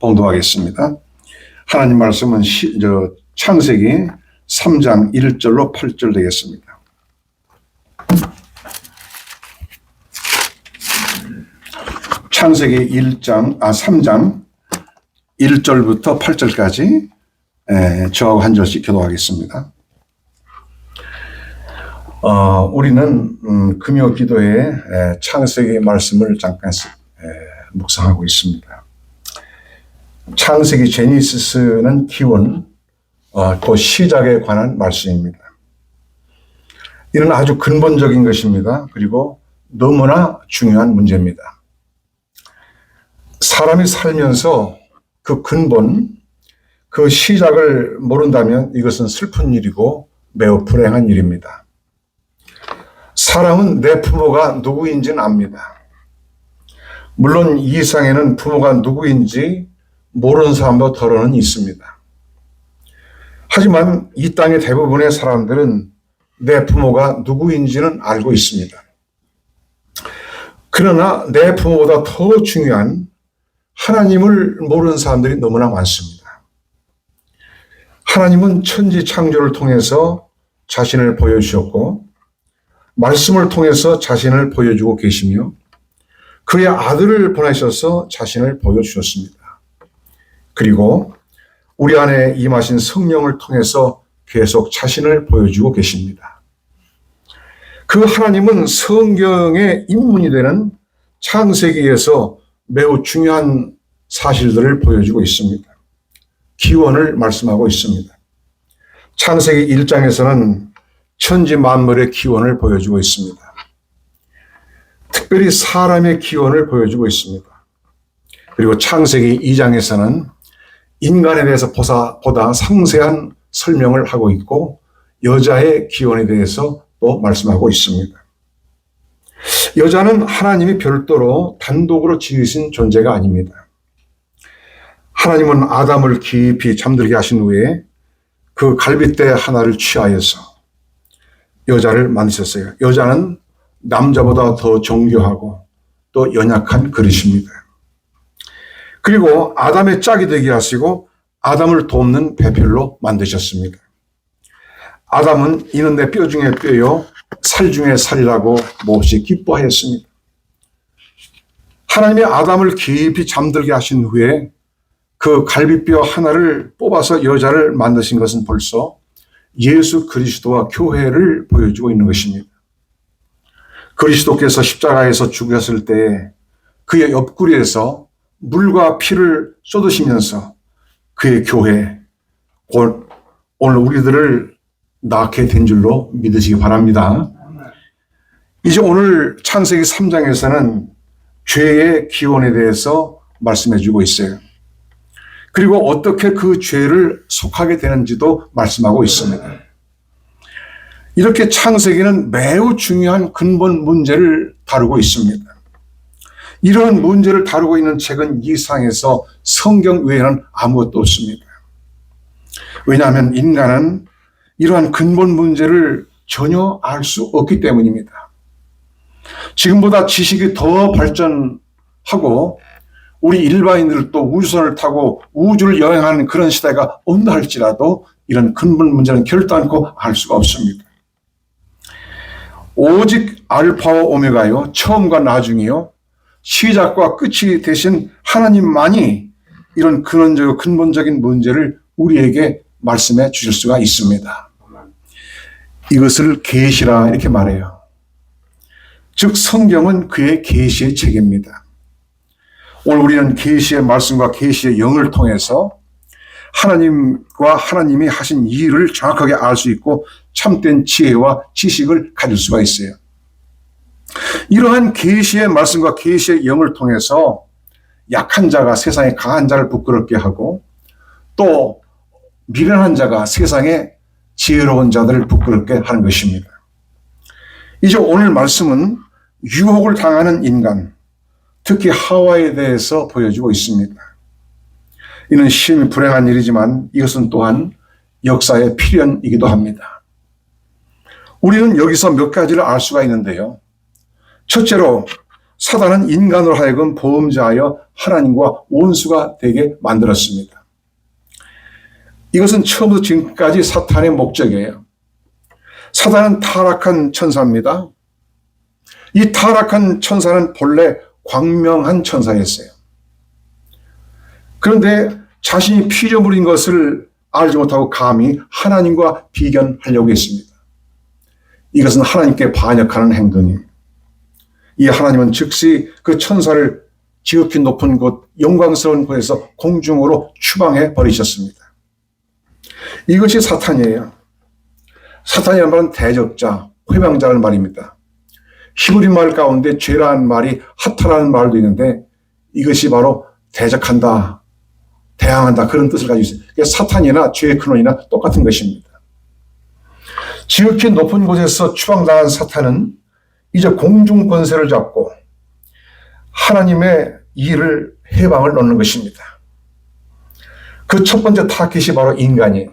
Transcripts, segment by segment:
봉독하겠습니다. 하나님 말씀은 시, 저, 창세기 3장 1절로 8절 되겠습니다. 창세기 1장, 아, 3장 1절부터 8절까지 에, 저하고 한 절씩 교도하겠습니다. 어, 우리는 음, 금요 기도에 에, 창세기 말씀을 잠깐 에, 묵상하고 있습니다. 창세기 제니시스는 기원, 어, 그 시작에 관한 말씀입니다. 이는 아주 근본적인 것입니다. 그리고 너무나 중요한 문제입니다. 사람이 살면서 그 근본, 그 시작을 모른다면 이것은 슬픈 일이고 매우 불행한 일입니다. 사람은 내 부모가 누구인지는 압니다. 물론 이 이상에는 부모가 누구인지 모르는 사람도 더러는 있습니다. 하지만 이 땅의 대부분의 사람들은 내 부모가 누구인지는 알고 있습니다. 그러나 내 부모보다 더 중요한 하나님을 모르는 사람들이 너무나 많습니다. 하나님은 천지 창조를 통해서 자신을 보여주셨고, 말씀을 통해서 자신을 보여주고 계시며, 그의 아들을 보내셔서 자신을 보여주셨습니다. 그리고 우리 안에 임하신 성령을 통해서 계속 자신을 보여주고 계십니다. 그 하나님은 성경의 인문이 되는 창세기에서 매우 중요한 사실들을 보여주고 있습니다. 기원을 말씀하고 있습니다. 창세기 1장에서는 천지 만물의 기원을 보여주고 있습니다. 특별히 사람의 기원을 보여주고 있습니다. 그리고 창세기 2장에서는 인간에 대해서 보다 상세한 설명을 하고 있고 여자의 기원에 대해서 또 말씀하고 있습니다. 여자는 하나님이 별도로 단독으로 지으신 존재가 아닙니다. 하나님은 아담을 깊이 잠들게 하신 후에 그 갈빗대 하나를 취하여서 여자를 만드셨어요. 여자는 남자보다 더 정교하고 또 연약한 그릇입니다. 그리고 아담의 짝이 되게 하시고 아담을 돕는 배필로 만드셨습니다. 아담은 이는 내 뼈 중에 뼈요 살 중에 살이라고 몹시 기뻐하였습니다. 하나님의 아담을 깊이 잠들게 하신 후에 그 갈비뼈 하나를 뽑아서 여자를 만드신 것은 벌써 예수 그리스도와 교회를 보여주고 있는 것입니다. 그리스도께서 십자가에서 죽으셨을 때 그의 옆구리에서 물과 피를 쏟으시면서 그의 교회, 오늘 우리들을 낳게 된 줄로 믿으시기 바랍니다. 이제 오늘 창세기 3장에서는 죄의 기원에 대해서 말씀해 주고 있어요. 그리고 어떻게 그 죄를 속하게 되는지도 말씀하고 있습니다. 이렇게 창세기는 매우 중요한 근본 문제를 다루고 있습니다. 이런 문제를 다루고 있는 책은 이상에서 성경 외에는 아무것도 없습니다. 왜냐하면 인간은 이러한 근본 문제를 전혀 알 수 없기 때문입니다. 지금보다 지식이 더 발전하고 우리 일반인들도 우주선을 타고 우주를 여행하는 그런 시대가 온다 할지라도 이런 근본 문제는 결단코 알 수가 없습니다. 오직 알파와 오메가요, 처음과 나중이요, 시작과 끝이 되신 하나님만이 이런 근원적 근본적인 문제를 우리에게 말씀해 주실 수가 있습니다. 이것을 계시라 이렇게 말해요. 즉 성경은 그의 계시의 책입니다. 오늘 우리는 계시의 말씀과 계시의 영을 통해서 하나님과 하나님이 하신 일을 정확하게 알 수 있고 참된 지혜와 지식을 가질 수가 있어요. 이러한 계시의 말씀과 계시의 영을 통해서 약한 자가 세상에 강한 자를 부끄럽게 하고 또 미련한 자가 세상에 지혜로운 자들을 부끄럽게 하는 것입니다. 이제 오늘 말씀은 유혹을 당하는 인간, 특히 하와에 대해서 보여주고 있습니다. 이는 심히 불행한 일이지만 이것은 또한 역사의 필연이기도 합니다. 우리는 여기서 몇 가지를 알 수가 있는데요. 첫째로 사단은 인간으로 하여금 보험자하여 하나님과 원수가 되게 만들었습니다. 이것은 처음부터 지금까지 사탄의 목적이에요. 사탄은 타락한 천사입니다. 이 타락한 천사는 본래 광명한 천사였어요. 그런데 자신이 피조물인 것을 알지 못하고 감히 하나님과 비견하려고 했습니다. 이것은 하나님께 반역하는 행동입니다. 이 하나님은 즉시 그 천사를 지극히 높은 곳, 영광스러운 곳에서 공중으로 추방해 버리셨습니다. 이것이 사탄이에요. 사탄이란 말은 대적자, 회방자라는 말입니다. 히브리 말 가운데 죄라는 말이 하타라는 말도 있는데 이것이 바로 대적한다, 대항한다 그런 뜻을 가지고 있어요. 그러니까 사탄이나 죄의 근원이나 똑같은 것입니다. 지극히 높은 곳에서 추방당한 사탄은 이제 공중 권세를 잡고 하나님의 일을 해방을 놓는 것입니다. 그 첫 번째 타깃이 바로 인간이에요.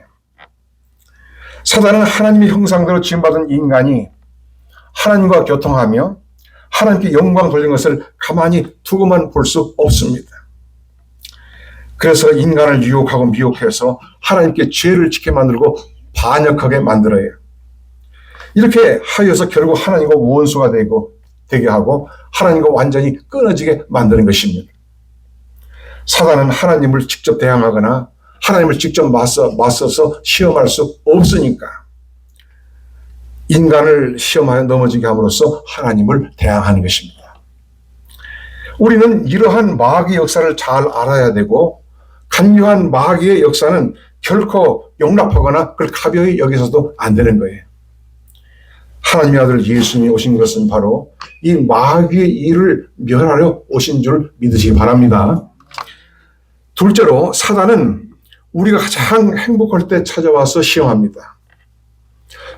사단은 하나님의 형상대로 지음받은 인간이 하나님과 교통하며 하나님께 영광 돌린 것을 가만히 두고만 볼 수 없습니다. 그래서 인간을 유혹하고 미혹해서 하나님께 죄를 짓게 만들고 반역하게 만들어요. 이렇게 하여서 결국 하나님과 원수가 되고 되게 하고 하나님과 완전히 끊어지게 만드는 것입니다. 사단은 하나님을 직접 대항하거나 하나님을 직접 맞서, 맞서서 시험할 수 없으니까 인간을 시험하여 넘어지게 함으로써 하나님을 대항하는 것입니다. 우리는 이러한 마귀 역사를 잘 알아야 되고 간교한 마귀의 역사는 결코 용납하거나 그걸 가벼이 여기서도 안 되는 거예요. 하나님의 아들 예수님이 오신 것은 바로 이 마귀의 일을 멸하려 오신 줄 믿으시기 바랍니다. 둘째로 사단은 우리가 가장 행복할 때 찾아와서 시험합니다.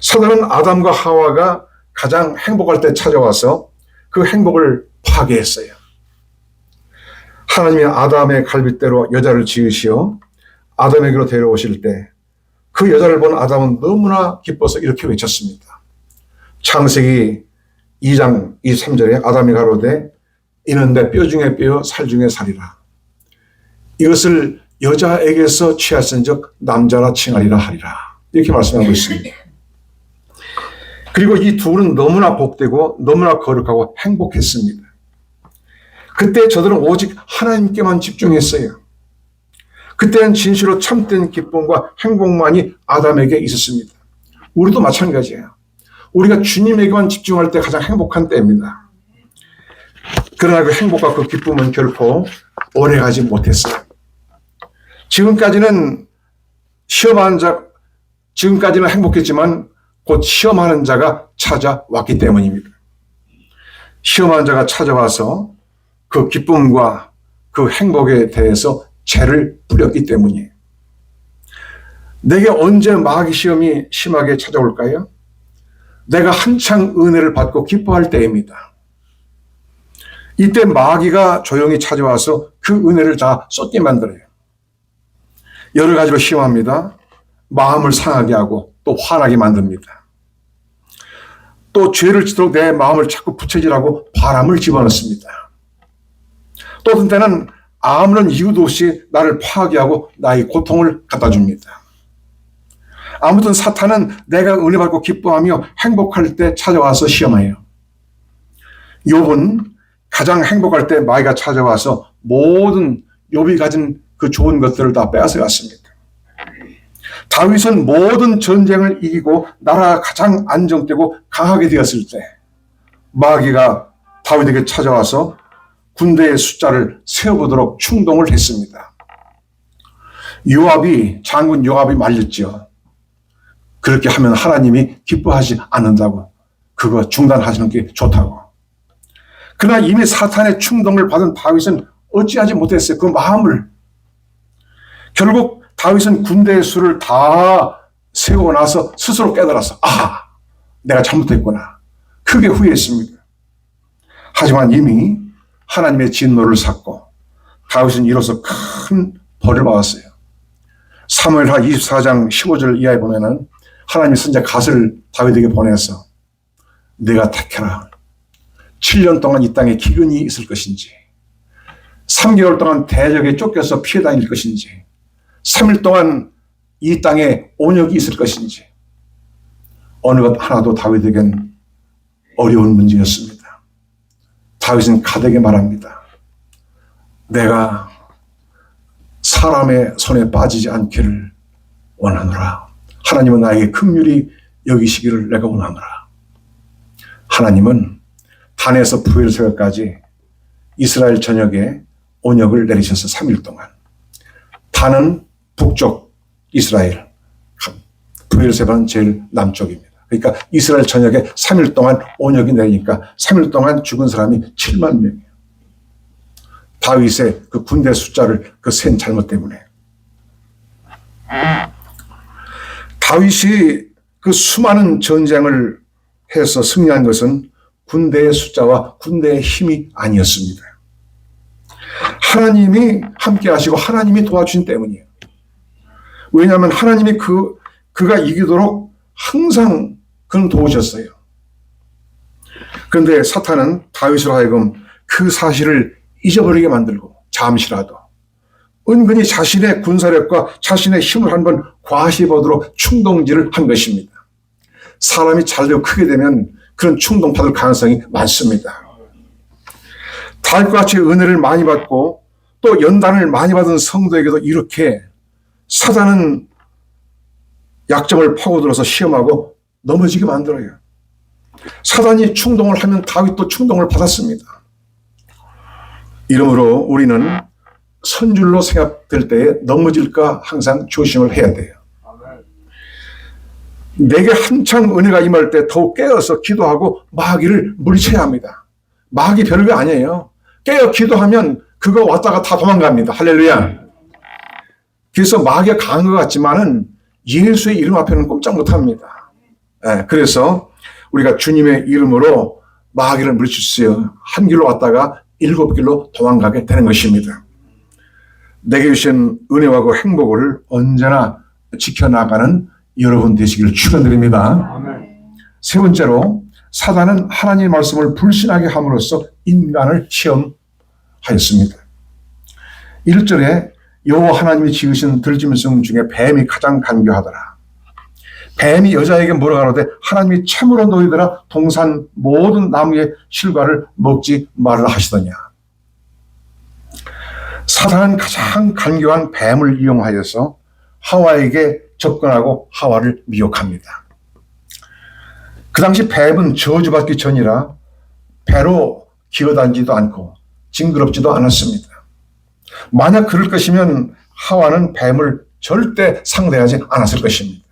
사단은 아담과 하와가 가장 행복할 때 찾아와서 그 행복을 파괴했어요. 하나님이 아담의 갈빗대로 여자를 지으시어 아담에게로 데려오실 때 그 여자를 본 아담은 너무나 기뻐서 이렇게 외쳤습니다. 창세기 2장 23절에 아담이 가로되 이는 내 뼈 중에 뼈, 살 중에 살이라. 이것을 여자에게서 취하신즉 남자라 칭하리라 하리라. 이렇게 말씀하고 있습니다. 그리고 이 둘은 너무나 복되고 너무나 거룩하고 행복했습니다. 그때 저들은 오직 하나님께만 집중했어요. 그때는 진실로 참된 기쁨과 행복만이 아담에게 있었습니다. 우리도 마찬가지예요. 우리가 주님에게만 집중할 때 가장 행복한 때입니다. 그러나 그 행복과 그 기쁨은 결코 오래가지 못했어요. 지금까지는 시험하는 자, 지금까지는 행복했지만 곧 시험하는 자가 찾아왔기 때문입니다. 시험하는 자가 찾아와서 그 기쁨과 그 행복에 대해서 죄를 뿌렸기 때문이에요. 내게 언제 마귀 시험이 심하게 찾아올까요? 내가 한창 은혜를 받고 기뻐할 때입니다. 이때 마귀가 조용히 찾아와서 그 은혜를 다 쏟게 만들어요. 여러 가지로 시험합니다. 마음을 상하게 하고 또 화나게 만듭니다. 또 죄를 짓도록 내 마음을 자꾸 부채질하고 바람을 집어넣습니다. 또 어떤 때는 아무런 이유도 없이 나를 파괴하고 나의 고통을 갖다 줍니다. 아무튼 사탄은 내가 은혜 받고 기뻐하며 행복할 때 찾아와서 시험해요. 욥은 가장 행복할 때 마귀가 찾아와서 모든 욥이 가진 그 좋은 것들을 다 빼앗아 갔습니다. 다윗은 모든 전쟁을 이기고 나라가 가장 안정되고 강하게 되었을 때 마귀가 다윗에게 찾아와서 군대의 숫자를 세어보도록 충동을 했습니다. 요압이 장군 요압이 말렸죠. 그렇게 하면 하나님이 기뻐하지 않는다고 그거 중단하시는 게 좋다고. 그러나 이미 사탄의 충동을 받은 다윗은 어찌하지 못했어요. 그 마음을 결국 다윗은 군대의 수를 다 세우고 나서 스스로 깨달아서 아 내가 잘못했구나 크게 후회했습니다. 하지만 이미 하나님의 진노를 샀고 다윗은 이로써 큰 벌을 받았어요. 사무엘하 24장 15절 이하에 보면은 하나님 선자 갓을 다윗에게 보내서 내가 택해라. 7년 동안 이 땅에 기근이 있을 것인지 3개월 동안 대적에 쫓겨서 피해 다닐 것인지, 3일 동안 이 땅에 온역이 있을 것인지, 어느 것 하나도 다윗에겐 어려운 문제였습니다. 다윗은 가되게 말합니다. 내가 사람의 손에 빠지지 않기를 원하노라. 하나님은 나에게 긍휼히 여기시기를 내가 원하노라. 하나님은 단에서 부엘세까지 이스라엘 전역에 온역을 내리셔서 3일 동안 단은 북쪽 이스라엘 부엘세바는 제일 남쪽입니다. 그러니까 이스라엘 전역에 3일 동안 온역이 내리니까 3일 동안 죽은 사람이 7만 명이에요. 다윗의 그 군대 숫자를 그 센 잘못 때문에 다윗이 그 수많은 전쟁을 해서 승리한 것은 군대의 숫자와 군대의 힘이 아니었습니다. 하나님이 함께 하시고 하나님이 도와주신 때문이에요. 왜냐하면 하나님이 그, 그가 이기도록 항상 그는 도우셨어요. 그런데 사탄은 다윗으로 하여금 그 사실을 잊어버리게 만들고 잠시라도 은근히 자신의 군사력과 자신의 힘을 한번 과시 보도록 충동질을 한 것입니다. 사람이 잘되고 크게 되면 그런 충동 받을 가능성이 많습니다. 다윗과 같이 은혜를 많이 받고 또 연단을 많이 받은 성도에게도 이렇게 사단은 약점을 파고들어서 시험하고 넘어지게 만들어요. 사단이 충동을 하면 다윗도 충동을 받았습니다. 이러므로 우리는 선줄로 생각될 때에 넘어질까 항상 조심을 해야 돼요. 내게 한창 은혜가 임할 때 더욱 깨어서 기도하고 마귀를 물리쳐야 합니다. 마귀 별거 아니에요. 깨어 기도하면 그거 왔다가 다 도망갑니다. 할렐루야. 그래서 마귀가 강한 것 같지만은 예수의 이름 앞에는 꼼짝 못 합니다. 예, 그래서 우리가 주님의 이름으로 마귀를 물리치세요. 한 길로 왔다가 일곱 길로 도망가게 되는 것입니다. 내게 주신 은혜와 그 행복을 언제나 지켜나가는 여러분 되시기를 축원드립니다. 세 번째로 사단은 하나님의 말씀을 불신하게 함으로써 인간을 시험하였습니다. 1절에 여호와 하나님이 지으신 들짐승 중에 뱀이 가장 간교하더라. 뱀이 여자에게 하는데 하나님이 참으로 너희들아 동산 모든 나무의 실과를 먹지 말라 하시더냐. 사단은 가장 간교한 뱀을 이용하여서 하와에게 접근하고 하와를 미혹합니다. 그 당시 뱀은 저주받기 전이라 배로 기어다니지도 않고 징그럽지도 않았습니다. 만약 그럴 것이면 하와는 뱀을 절대 상대하지 않았을 것입니다.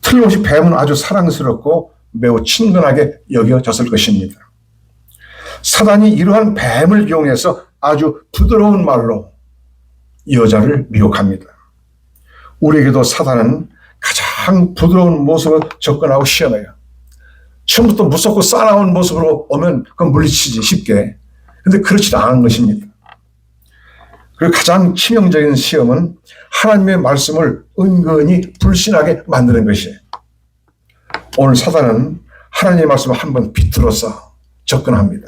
틀림없이 뱀은 아주 사랑스럽고 매우 친근하게 여겨졌을 것입니다. 사단이 이러한 뱀을 이용해서 아주 부드러운 말로 여자를 미혹합니다. 우리에게도 사단은 가장 부드러운 모습으로 접근하고 시험해요. 처음부터 무섭고 싸나운 모습으로 오면 그건 물리치지 쉽게. 근데 그렇지 않은 것입니다. 그리고 가장 치명적인 시험은 하나님의 말씀을 은근히 불신하게 만드는 것이에요. 오늘 사단은 하나님의 말씀을 한번 비틀어서 접근합니다.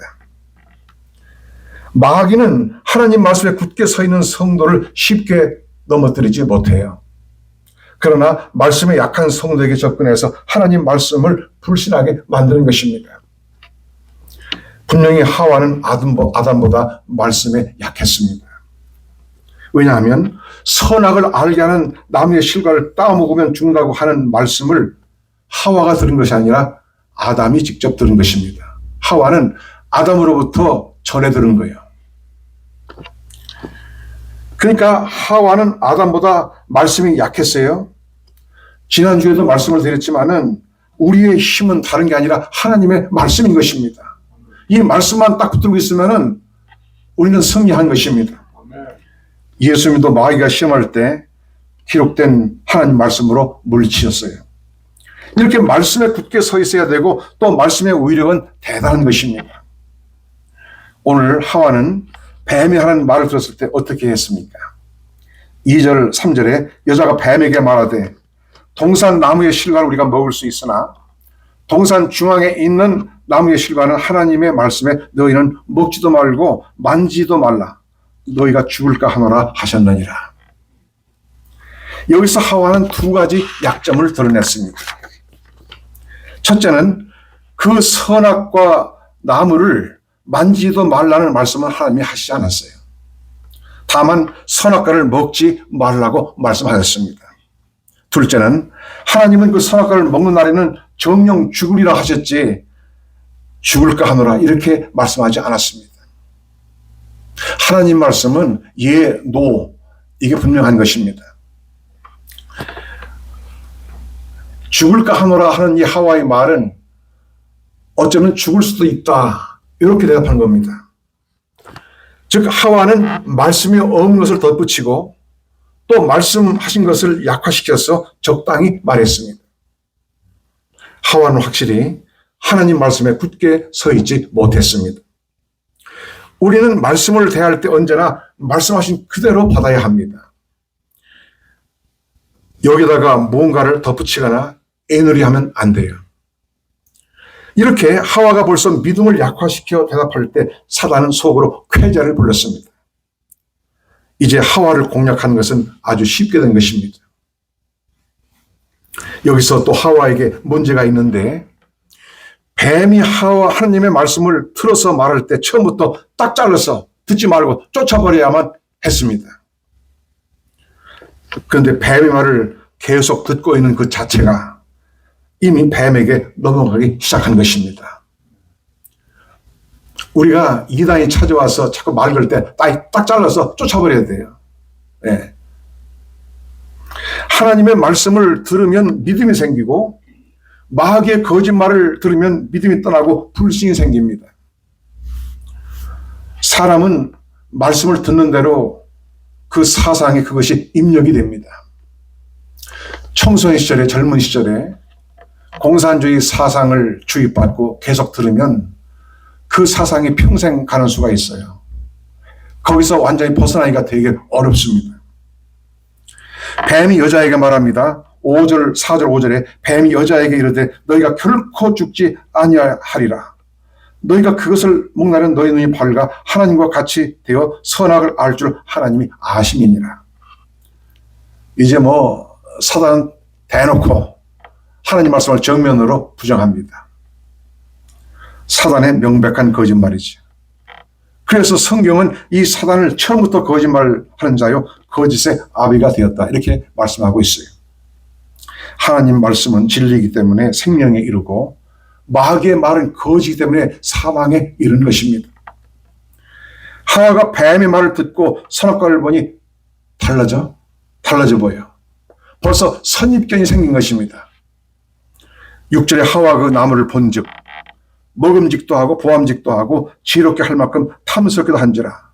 마귀는 하나님 말씀에 굳게 서 있는 성도를 쉽게 넘어뜨리지 못해요. 그러나 말씀에 약한 성도에게 접근해서 하나님 말씀을 불신하게 만드는 것입니다. 분명히 하와는 아담보다 말씀에 약했습니다. 왜냐하면 선악을 알게 하는 나무의 실과를 따먹으면 죽는다고 하는 말씀을 하와가 들은 것이 아니라 아담이 직접 들은 것입니다. 하와는 아담으로부터 전해 들은 거예요. 그러니까 하와는 아담보다 말씀이 약했어요. 지난주에도 말씀을 드렸지만은 우리의 힘은 다른 게 아니라 하나님의 말씀인 것입니다. 이 말씀만 딱 붙들고 있으면은 우리는 승리한 것입니다. 예수님도 마귀가 시험할 때 기록된 하나님 말씀으로 물리치셨어요. 이렇게 말씀에 굳게 서 있어야 되고 또 말씀의 위력은 대단한 것입니다. 오늘 하와는 뱀이 하는 말을 들었을 때 어떻게 했습니까? 2절, 3절에 여자가 뱀에게 말하되 동산 나무의 실과를 우리가 먹을 수 있으나 동산 중앙에 있는 나무의 실과는 하나님의 말씀에 너희는 먹지도 말고 만지도 말라. 너희가 죽을까 하노라 하셨느니라. 여기서 하와는 두 가지 약점을 드러냈습니다. 첫째는 그 선악과 나무를 만지도 말라는 말씀은 하나님이 하시지 않았어요. 다만 선악과를 먹지 말라고 말씀하셨습니다. 둘째는 하나님은 그 선악과를 먹는 날에는 정령 죽으리라 하셨지 죽을까 하노라 이렇게 말씀하지 않았습니다. 하나님 말씀은 예, 노 이게 분명한 것입니다. 죽을까 하노라 하는 이 하와의 말은 어쩌면 죽을 수도 있다 이렇게 대답한 겁니다. 즉 하와는 말씀이 없는 것을 덧붙이고 또 말씀하신 것을 약화시켜서 적당히 말했습니다. 하와는 확실히 하나님 말씀에 굳게 서 있지 못했습니다. 우리는 말씀을 대할 때 언제나 말씀하신 그대로 받아야 합니다. 여기다가 무언가를 덧붙이거나 애누리 하면 안 돼요. 이렇게 하와가 벌써 믿음을 약화시켜 대답할 때 사단은 속으로 쾌자를 불렀습니다. 이제 하와를 공략하는 것은 아주 쉽게 된 것입니다. 여기서 또 하와에게 문제가 있는데 뱀이 하와 하나님의 말씀을 틀어서 말할 때 처음부터 딱 잘라서 듣지 말고 쫓아버려야만 했습니다. 그런데 뱀의 말을 계속 듣고 있는 그 자체가 이미 뱀에게 넘어가기 시작한 것입니다. 우리가 이단이 찾아와서 자꾸 말 걸 때 딱 잘라서 쫓아버려야 돼요. 네. 하나님의 말씀을 들으면 믿음이 생기고 마귀의 거짓말을 들으면 믿음이 떠나고 불신이 생깁니다. 사람은 말씀을 듣는 대로 그 사상에 그것이 입력이 됩니다. 청소년 시절에 젊은 시절에 공산주의 사상을 주입받고 계속 들으면 그 사상이 평생 가는 수가 있어요. 거기서 완전히 벗어나기가 되게 어렵습니다. 뱀이 여자에게 말합니다. 5절, 4절, 5절에 뱀이 여자에게 이르되 너희가 결코 죽지 아니하리라. 너희가 그것을 먹나는 너희 눈이 밝아 하나님과 같이 되어 선악을 알 줄 하나님이 아심이니라. 이제 뭐 사단 대놓고 하나님 말씀을 정면으로 부정합니다. 사단의 명백한 거짓말이죠. 그래서 성경은 이 사단을 처음부터 거짓말하는 자요 거짓의 아비가 되었다 이렇게 말씀하고 있어요. 하나님 말씀은 진리이기 때문에 생명에 이르고 마귀의 말은 거짓이기 때문에 사망에 이르는 것입니다. 하와가 뱀의 말을 듣고 선악과를 보니 달라져 달라져 보여. 벌써 선입견이 생긴 것입니다. 6절에 하와 그 나무를 본즉 먹음직도 하고 보암직도 하고 지혜롭게 할 만큼 탐스럽기도 한지라.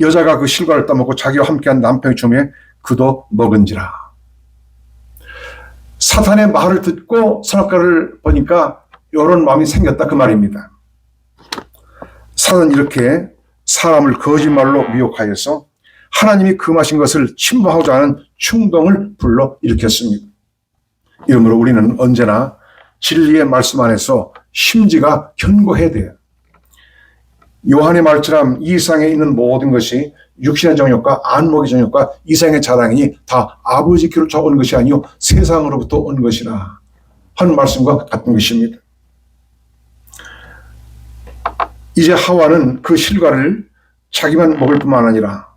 여자가 그 실과를 따먹고 자기와 함께한 남편의 주에 그도 먹은지라. 사탄의 말을 듣고 선악과를 보니까 이런 마음이 생겼다 그 말입니다. 사탄은 이렇게 사람을 거짓말로 미혹하여서 하나님이 금하신 것을 침범하고자 하는 충동을 불러 일으켰습니다. 이러므로 우리는 언제나 진리의 말씀 안에서 심지가 견고해야 돼요. 요한의 말처럼 이 세상에 있는 모든 것이 육신의 정욕과 안목의 정욕과 이상의 자랑이니 다 아버지 귀로서 온 것이 아니요 세상으로부터 온 것이라 하는 말씀과 같은 것입니다. 이제 하와는 그 실과를 자기만 먹을 뿐만 아니라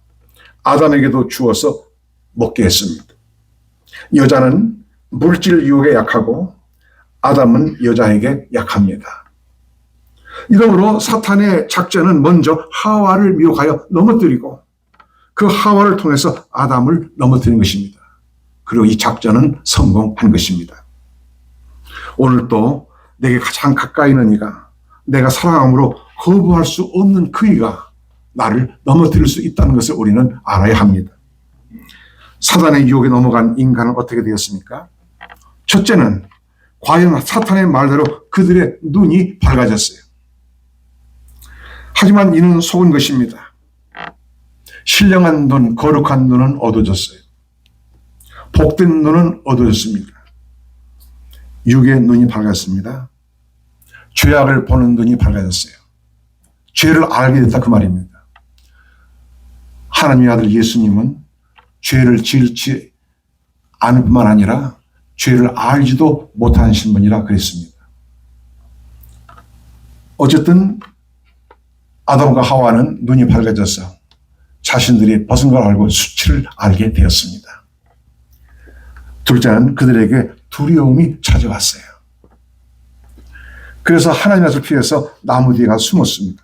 아담에게도 주어서 먹게 했습니다. 여자는 물질 유혹에 약하고 아담은 여자에게 약합니다. 이러므로 사탄의 작전은 먼저 하와를 미혹하여 넘어뜨리고 그 하와를 통해서 아담을 넘어뜨린 것입니다. 그리고 이 작전은 성공한 것입니다. 오늘 또 내게 가장 가까이 있는 이가 내가 사랑함으로 거부할 수 없는 그 이가 나를 넘어뜨릴 수 있다는 것을 우리는 알아야 합니다. 사단의 유혹에 넘어간 인간은 어떻게 되었습니까? 첫째는 과연 사탄의 말대로 그들의 눈이 밝아졌어요. 하지만 이는 속은 것입니다. 신령한 눈, 거룩한 눈은 어두워졌어요. 복된 눈은 어두워졌습니다. 육의 눈이 밝았습니다. 죄악을 보는 눈이 밝아졌어요. 죄를 알게 됐다 그 말입니다. 하나님의 아들 예수님은 죄를 지을지 않을 뿐만 아니라 죄를 알지도 못하신 분이라 그랬습니다. 어쨌든 아담과 하와는 눈이 밝아져서 자신들이 벗은 걸 알고 수치를 알게 되었습니다. 둘째는 그들에게 두려움이 찾아왔어요. 그래서 하나님의 앞을 피해서 나무 뒤에 가서 숨었습니다.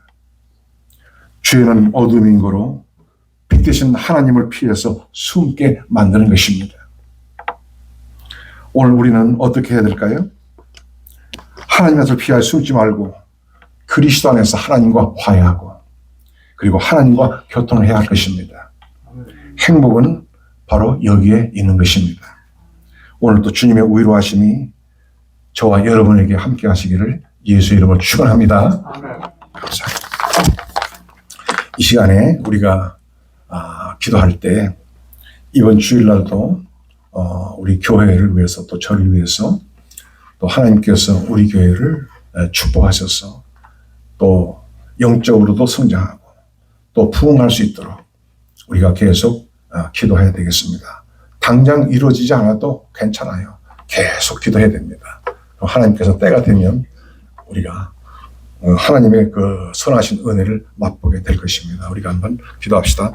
죄는 어둠인 거로 빛 대신 하나님을 피해서 숨게 만드는 것입니다. 오늘 우리는 어떻게 해야 될까요? 하나님 앞을 피하여 숨지 말고 그리스도 안에서 하나님과 화해하고 그리고 하나님과 교통을 해야 할 것입니다. 행복은 바로 여기에 있는 것입니다. 오늘 또 주님의 위로하심이 저와 여러분에게 함께 하시기를 예수 이름으로 축원합니다. 이 시간에 우리가 아, 기도할 때 이번 주일날도 어, 우리 교회를 위해서 또 저를 위해서 또 하나님께서 우리 교회를 에, 축복하셔서 또 영적으로도 성장하고 또 부흥할 수 있도록 우리가 계속 아, 기도해야 되겠습니다. 당장 이루어지지 않아도 괜찮아요. 계속 기도해야 됩니다. 하나님께서 때가 되면 우리가 어, 하나님의 그 선하신 은혜를 맛보게 될 것입니다. 우리가 한번 기도합시다.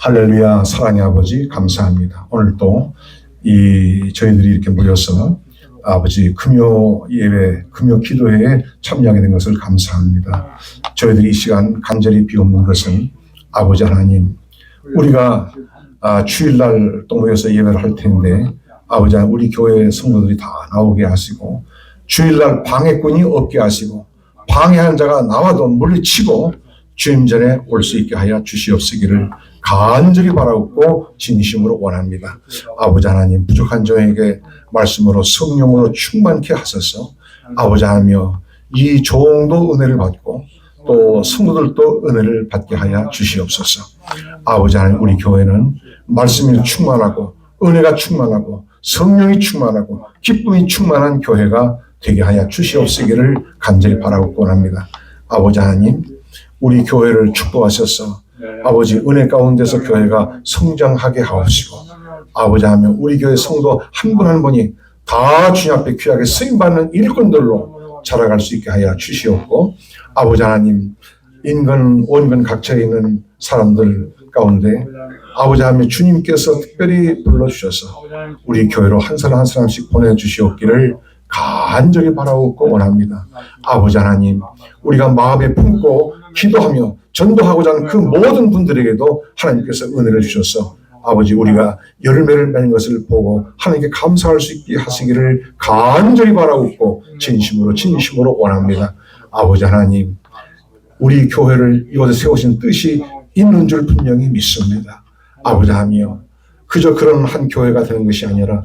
할렐루야, 사랑의 아버지, 감사합니다. 오늘도 이 저희들이 이렇게 모여서 아버지 금요 예배, 금요 기도회에 참여하게 된 것을 감사합니다. 저희들이 이 시간 간절히 비옵는 것은 아버지 하나님, 우리가 아, 주일날 또 모여서 예배를 할 텐데 아버지 하나님, 우리 교회 성도들이 다 나오게 하시고 주일날 방해꾼이 없게 하시고 방해하는 자가 나와도 물리치고 주님 전에 올 수 있게 하여 주시옵시기를 간절히 바라고 진심으로 원합니다. 아버지 하나님 부족한 저에게 말씀으로 성령으로 충만케 하소서 아버지 하며 이 종도 은혜를 받고 또 성도들도 은혜를 받게 하여 주시옵소서 아버지 하나님 우리 교회는 말씀이 충만하고 은혜가 충만하고 성령이 충만하고 기쁨이 충만한 교회가 되게 하여 주시옵시기를 간절히 바라고 원합니다. 아버지 하나님, 우리 교회를 축복하셔서 아버지 은혜 가운데서 교회가 성장하게 하옵시고 아버지 하면 우리 교회 성도 한 분 한 분이 다 주님 앞에 귀하게 쓰임받는 일꾼들로 자라갈 수 있게 하여 주시옵고 아버지 하나님 인근 원근 각처에 있는 사람들 가운데 아버지 하나님 주님께서 특별히 불러주셔서 우리 교회로 한 사람 한 사람씩 보내주시옵기를 간절히 바라옵고 원합니다. 아버지 하나님, 우리가 마음에 품고 기도하며 전도하고자 하는 그 모든 분들에게도 하나님께서 은혜를 주셔서 아버지 우리가 열매를 맺는 것을 보고 하나님께 감사할 수 있게 하시기를 간절히 바라옵고 진심으로 진심으로 원합니다. 아버지 하나님, 우리 교회를 이곳에 세우신 뜻이 있는 줄 분명히 믿습니다. 아버지 하며 그저 그런 한 교회가 되는 것이 아니라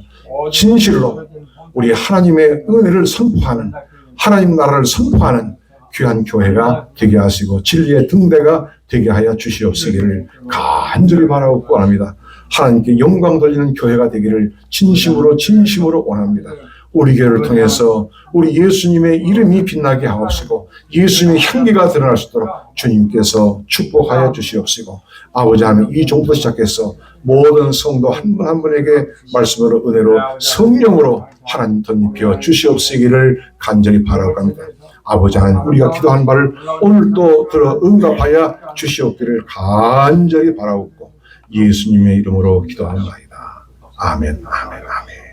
진실로 우리 하나님의 은혜를 선포하는 하나님 나라를 선포하는 귀한 교회가 되게 하시고 진리의 등대가 되게 하여 주시옵시기를 간절히 바라고 원합니다. 하나님께 영광 돌리는 교회가 되기를 진심으로 진심으로 원합니다. 우리 교회를 통해서 우리 예수님의 이름이 빛나게 하옵시고 예수님의 향기가 드러날 수 있도록 주님께서 축복하여 주시옵시고 아버지 하나님 이 종부터 시작해서 모든 성도 한 분한 분에게 말씀으로 은혜로 성령으로 하나님 덧입혀 주시옵시기를 간절히 바라고 합니다. 아버지 하나님 우리가 기도한 바를 오늘도 들어 응답하여 주시옵기를 간절히 바라옵고 예수님의 이름으로 기도하옵나이다. 아멘 아멘 아멘